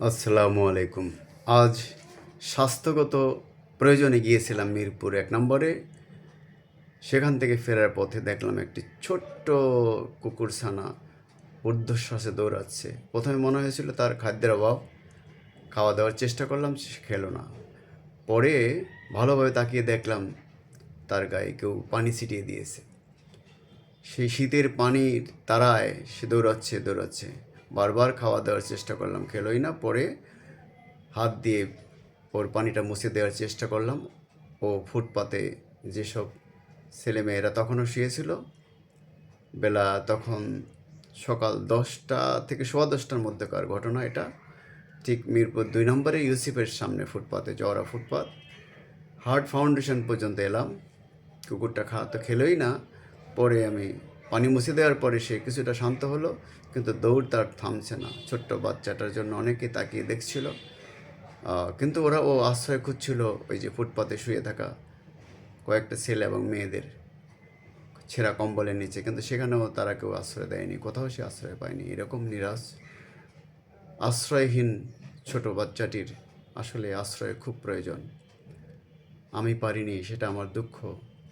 আসসালামু আলাইকুম। আজ স্বাস্থ্যগত প্রয়োজনে গিয়েছিলাম মিরপুর এক নম্বরে। সেখান থেকে ফেরার পথে দেখলাম একটি ছোট্ট কুকুরছানা ঊর্ধ্বশ্বাসে দৌড়াচ্ছে। প্রথমে মনে হয়েছিল তার খাদ্যের অভাব। খাওয়া দাওয়ার চেষ্টা করলাম, সে খেলো না। পরে ভালোভাবে তাকিয়ে দেখলাম তার গায়ে কেউ পানি ছিটিয়ে দিয়েছে। সেই শীতের পানির তারায় সে দৌড়াচ্ছে দৌড়াচ্ছে। বারবার খাওয়া দাওয়ার চেষ্টা করলাম, খেলোই না, পরে হাত দিয়ে ওর পানিটা মুছে দেওয়ার চেষ্টা করলাম। ও ফুটপাতে যেসব ছেলেমেয়েরা তখনও শুয়েছিল, বেলা তখন সকাল দশটা থেকে সোয়া দশটার মধ্যেকার ঘটনা এটা। ঠিক মিরপুর দুই নম্বরে ইউসিফের সামনে ফুটপাতে, জওয়ারা ফুটপাত। হার্ট ফাউন্ডেশন পর্যন্ত এলাম, কুকুরটা খাওয়া তো খেলোই না, পরে আমি পানি মুছে দেওয়ার পরে সে কিছুটা শান্ত হলো, কিন্তু দৌড় তার থামছে না। ছোট্ট বাচ্চাটার জন্য অনেকে তাকিয়ে দেখছিল। কিন্তু ওরা ও আশ্রয় খুঁজছিল ওই যে ফুটপাতে শুয়ে থাকা কয়েকটা ছেলে এবং মেয়েদের ছেঁড়া কম্বলের নিচে, কিন্তু সেখানেও তারা কেউ আশ্রয় দেয়নি, কোথাও সে আশ্রয় পায়নি। এরকম নিরাশ, আশ্রয়হীন ছোট বাচ্চাটির আসলে আশ্রয় খুব প্রয়োজন। আমি পারিনি, সেটা আমার দুঃখ।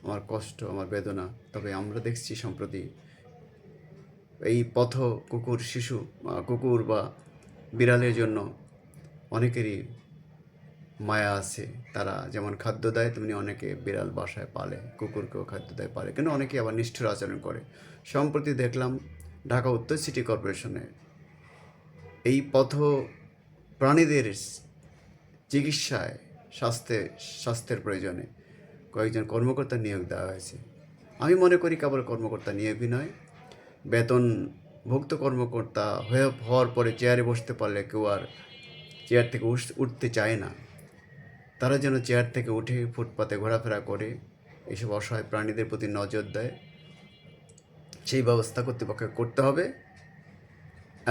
আমার কষ্ট, আমার বেদনা, তবে আমরা দেখছি সম্প্রতি এই পথ কুকুর, শিশু কুকুর বা বিড়ালের জন্য অনেকেরই মায়া আছে। তারা যেমন খাদ্য দেয়, তেমনি অনেকে বিড়াল বাসায় পালে, কুকুরকেও খাদ্য দেয়, পালে। কিন্তু অনেকে আবার নিষ্ঠুর আচরণ করে। সম্প্রতি দেখলাম ঢাকা উত্তর সিটি কর্পোরেশনে এই পথ প্রাণীদের চিকিৎসায় স্বাস্থ্যে স্বাস্থ্যের প্রয়োজনে কয়েকজন কর্মকর্তা নিয়োগ দেওয়া হয়েছে। আমি মনে করি কেবল কর্মকর্তা নিয়োগই নয়, বেতনভুক্ত কর্মকর্তা হয়ে হওয়ার পরে চেয়ারে বসতে পারলে কেউ আর চেয়ার থেকে উঠতে চায় না। তারা যেন চেয়ার থেকে উঠে ফুটপাতে ঘোরাফেরা করে, এসব অসহায় প্রাণীদের প্রতি নজর দেয়। সেই ব্যবস্থা কর্তৃপক্ষকে করতে হবে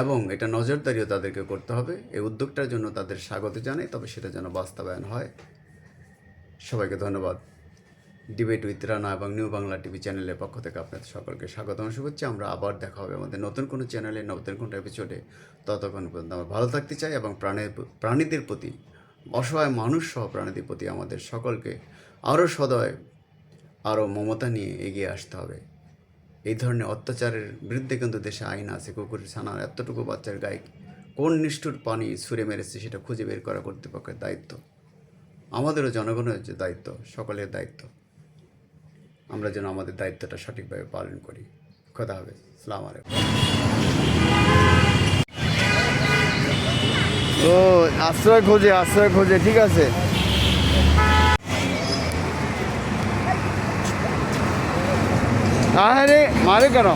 এবং এটা নজরদারিও তাদেরকে করতে হবে। এই উদ্যোগটার জন্য তাদের স্বাগত জানাই, তবে সেটা যেন বাস্তবায়ন হয়। সবাইকে ধন্যবাদ। ডিবেট উইথ রানা এবং নিউ বাংলা টিভি চ্যানেলের পক্ষ থেকে আপনাদের সকলকে স্বাগতম। শুভেচ্ছা, আমরা আবার দেখা হবে আমাদের নতুন কোনো চ্যানেলে নতুন কোনো এপিসোডে ততক্ষণ পর্যন্ত আমরা ভালো থাকতে চাই এবং প্রাণের প্রাণীদের প্রতি, অসহায় মানুষ সহ প্রাণীদের প্রতি আমাদের সকলকে আরও সদয়, আরও মমতা নিয়ে এগিয়ে আসতে হবে। এই ধরনের অত্যাচারের বিরুদ্ধে কিন্তু দেশে আইন আছে, কুকুরের ছানার এতটুকু বাচ্চার গায়ে কোন নিষ্ঠুর পানি ছুঁড়ে মেরেছে সেটা খুঁজে বের করা কর্তৃপক্ষের দায়িত্ব। আমাদেরও জনগণের যে দায়িত্ব, সকলের দায়িত্ব। আমরা যেন আমাদের দায়িত্বটা সঠিকভাবে পালন করি। কথা হবে সালাম আলাইকুম। ও আশ্রয় খোঁজে আশ্রয় খোঁজে, ঠিক আছে? আরে মারে কেন?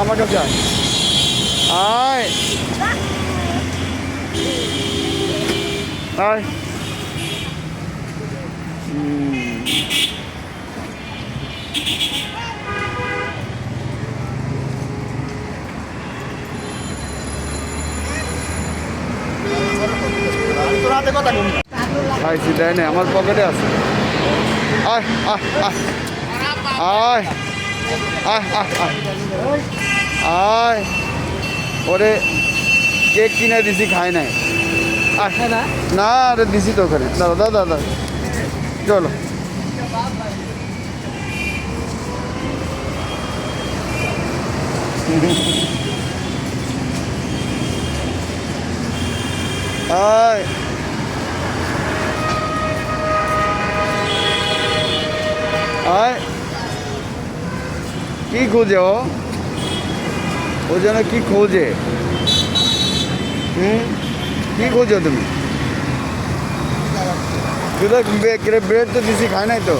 আমার কাছে আয়। আয়। আয়। দেয় না আমার পকেটে আছে। আয় আয় ওরে কেক কিনে দিছি খায় নাই। না? রে দিছি তো করে দাদা দাদা। চলো। আয়। আয়। কি খোঁজে ও? ও যেন কি খোঁজে? হুম? কি খোঁজো তুমি? শুধু ব্রেড তো দিছি খায় নাই তো।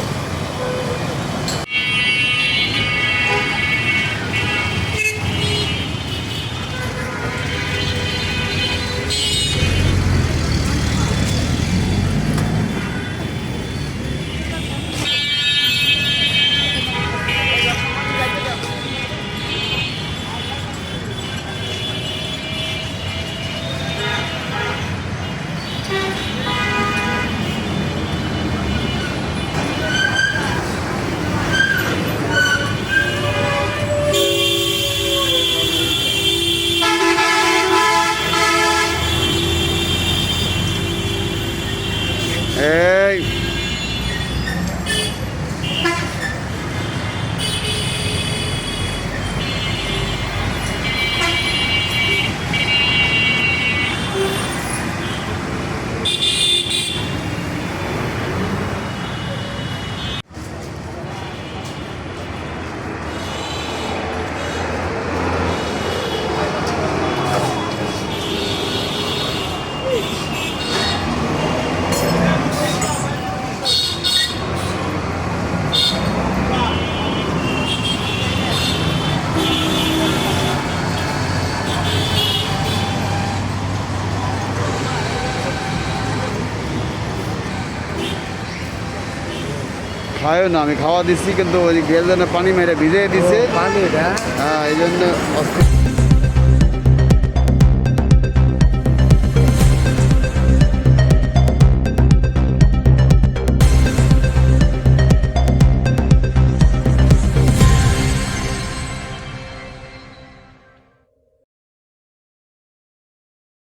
খায়ও না আমি খাওয়া দিচ্ছি কিন্তু ওই গেল যেন পানি মেরে ভিজিয়ে দিছে। পানিটা হ্যাঁ। এই জন্য